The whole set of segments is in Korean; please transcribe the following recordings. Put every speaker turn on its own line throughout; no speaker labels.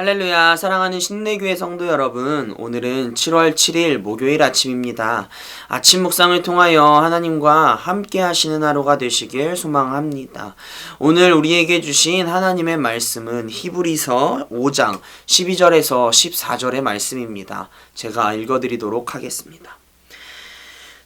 할렐루야. 사랑하는 신내교회 성도 여러분 오늘은 7월 7일 목요일 아침입니다. 아침 묵상을 통하여 하나님과 함께 하시는 하루가 되시길 소망합니다. 오늘 우리에게 주신 하나님의 말씀은 히브리서 5장 12절에서 14절의 말씀입니다. 제가 읽어드리도록 하겠습니다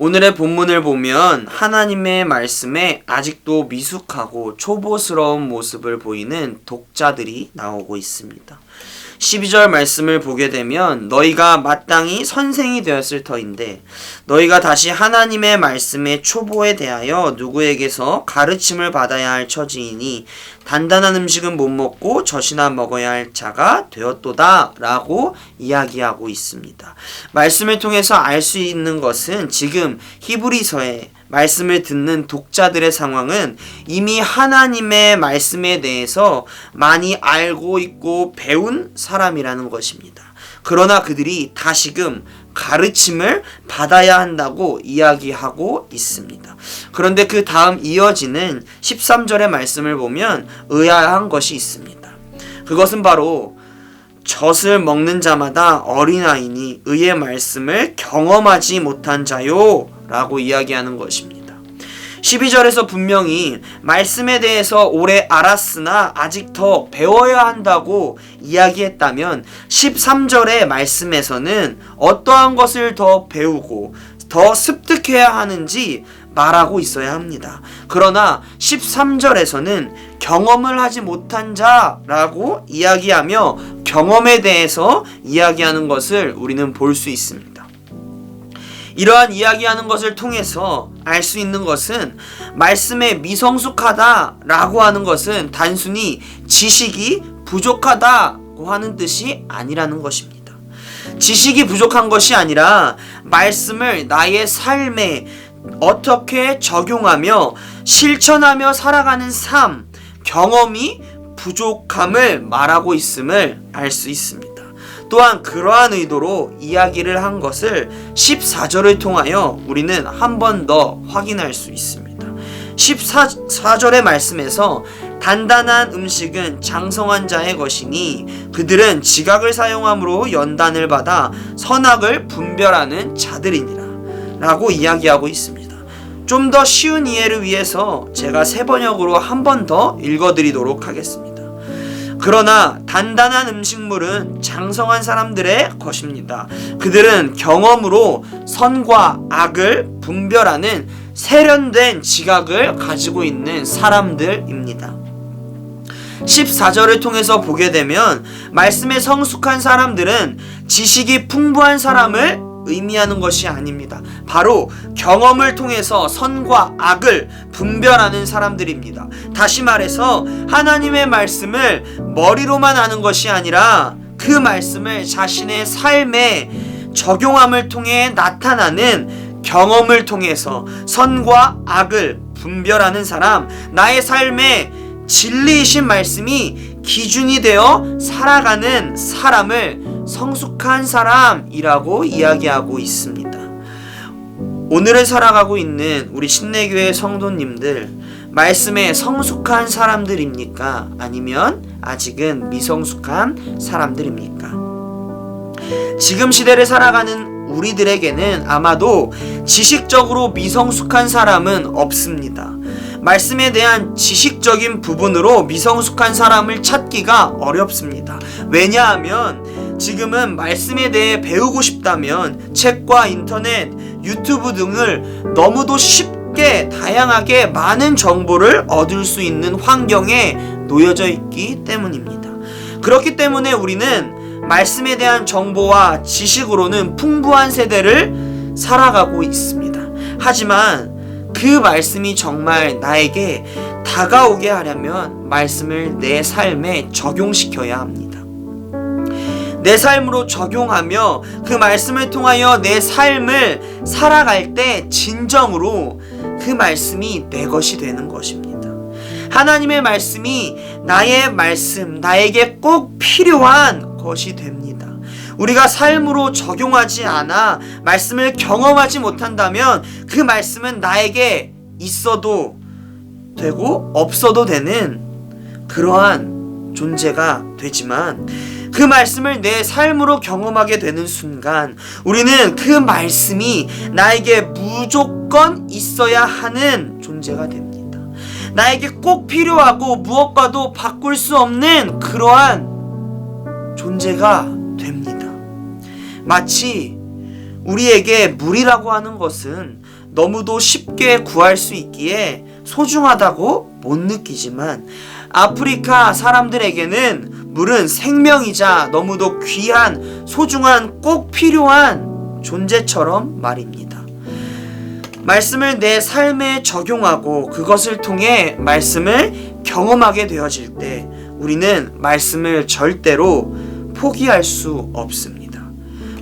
오늘의 본문을 보면 하나님의 말씀에 아직도 미숙하고 초보스러운 모습을 보이는 독자들이 나오고 있습니다. 12절 말씀을 보게 되면 너희가 마땅히 선생이 되었을 터인데 너희가 다시 하나님의 말씀의 초보에 대하여 누구에게서 가르침을 받아야 할 처지이니 단단한 음식은 못 먹고 젖이나 먹어야 할 자가 되었도다 라고 이야기하고 있습니다. 말씀을 통해서 알 수 있는 것은 지금 히브리서에 말씀을 듣는 독자들의 상황은 이미 하나님의 말씀에 대해서 많이 알고 있고 배운 사람이라는 것입니다. 그러나 그들이 다시금 가르침을 받아야 한다고 이야기하고 있습니다. 그런데 그 다음 이어지는 13절의 말씀을 보면 의아한 것이 있습니다. 그것은 바로 젖을 먹는 자마다 어린아이니 의의 말씀을 경험하지 못한 자요 라고 이야기하는 것입니다. 12절에서 분명히 말씀에 대해서 오래 알았으나 아직 더 배워야 한다고 이야기했다면 13절의 말씀에서는 어떠한 것을 더 배우고 더 습득해야 하는지 말하고 있어야 합니다. 그러나 13절에서는 경험을 하지 못한 자라고 이야기하며 경험에 대해서 이야기하는 것을 우리는 볼 수 있습니다. 이러한 이야기하는 것을 통해서 알 수 있는 것은 말씀에 미성숙하다라고 하는 것은 단순히 지식이 부족하다고 하는 뜻이 아니라는 것입니다. 지식이 부족한 것이 아니라 말씀을 나의 삶에 어떻게 적용하며 실천하며 살아가는 삶, 경험이 부족함을 말하고 있음을 알 수 있습니다. 또한 그러한 의도로 이야기를 한 것을 14절을 통하여 우리는 한 번 더 확인할 수 있습니다. 14절의 말씀에서 단단한 음식은 장성한 자의 것이니 그들은 지각을 사용함으로 연단을 받아 선악을 분별하는 자들이니라 라고 이야기하고 있습니다. 좀 더 쉬운 이해를 위해서 제가 세 번역으로 한 번 더 읽어드리도록 하겠습니다. 그러나 단단한 음식물은 장성한 사람들의 것입니다. 그들은 경험으로 선과 악을 분별하는 세련된 지각을 가지고 있는 사람들입니다. 14절을 통해서 보게 되면 말씀에 성숙한 사람들은 지식이 풍부한 사람을 의미하는 것이 아닙니다. 바로 경험을 통해서 선과 악을 분별하는 사람들입니다. 다시 말해서 하나님의 말씀을 머리로만 아는 것이 아니라 그 말씀을 자신의 삶에 적용함을 통해 나타나는 경험을 통해서 선과 악을 분별하는 사람, 나의 삶에 진리이신 말씀이 기준이 되어 살아가는 사람을 성숙한 사람이라고 이야기하고 있습니다. 오늘을 살아가고 있는 우리 신내교회 성도님들 말씀에 성숙한 사람들입니까? 아니면 아직은 미성숙한 사람들입니까? 지금 시대를 살아가는 우리들에게는 아마도 지식적으로 미성숙한 사람은 없습니다. 말씀에 대한 지식적인 부분으로 미성숙한 사람을 찾기가 어렵습니다. 왜냐하면 지금은 말씀에 대해 배우고 싶다면 책과 인터넷, 유튜브 등을 너무도 쉽게 다양하게 많은 정보를 얻을 수 있는 환경에 놓여져 있기 때문입니다. 그렇기 때문에 우리는 말씀에 대한 정보와 지식으로는 풍부한 세대를 살아가고 있습니다. 하지만 그 말씀이 정말 나에게 다가오게 하려면 말씀을 내 삶에 적용시켜야 합니다. 내 삶으로 적용하며 그 말씀을 통하여 내 삶을 살아갈 때 진정으로 그 말씀이 내 것이 되는 것입니다. 하나님의 말씀이 나의 말씀, 나에게 꼭 필요한 것이 됩니다. 우리가 삶으로 적용하지 않아 말씀을 경험하지 못한다면 그 말씀은 나에게 있어도 되고 없어도 되는 그러한 존재가 되지만 그 말씀을 내 삶으로 경험하게 되는 순간 우리는 그 말씀이 나에게 무조건 있어야 하는 존재가 됩니다. 나에게 꼭 필요하고 무엇과도 바꿀 수 없는 그러한 존재가 됩니다. 마치 우리에게 물이라고 하는 것은 너무도 쉽게 구할 수 있기에 소중하다고 못 느끼지만 아프리카 사람들에게는 물은 생명이자 너무도 귀한 소중한 꼭 필요한 존재처럼 말입니다. 말씀을 내 삶에 적용하고 그것을 통해 말씀을 경험하게 되어질 때 우리는 말씀을 절대로 포기할 수 없습니다.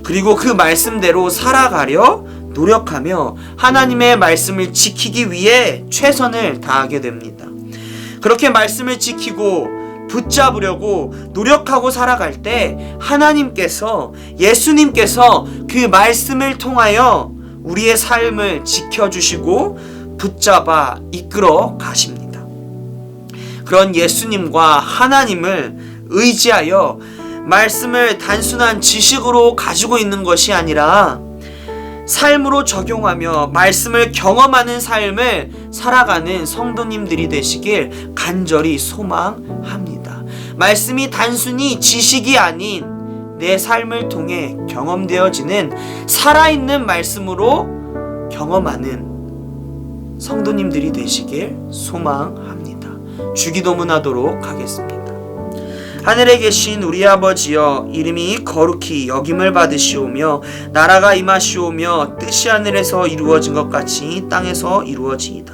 그리고 그 말씀대로 살아가려 노력하며 하나님의 말씀을 지키기 위해 최선을 다하게 됩니다. 그렇게 말씀을 지키고 붙잡으려고 노력하고 살아갈 때 하나님께서 예수님께서 그 말씀을 통하여 우리의 삶을 지켜주시고 붙잡아 이끌어 가십니다. 그런 예수님과 하나님을 의지하여 말씀을 단순한 지식으로 가지고 있는 것이 아니라 삶으로 적용하며 말씀을 경험하는 삶을 살아가는 성도님들이 되시길 간절히 소망합니다. 말씀이 단순히 지식이 아닌 내 삶을 통해 경험되어지는 살아있는 말씀으로 경험하는 성도님들이 되시길 소망합니다. 주기도문 하도록 하겠습니다. 하늘에 계신 우리 아버지여 이름이 거룩히 여김을 받으시오며 나라가 임하시오며 뜻이 하늘에서 이루어진 것 같이 땅에서 이루어지이다.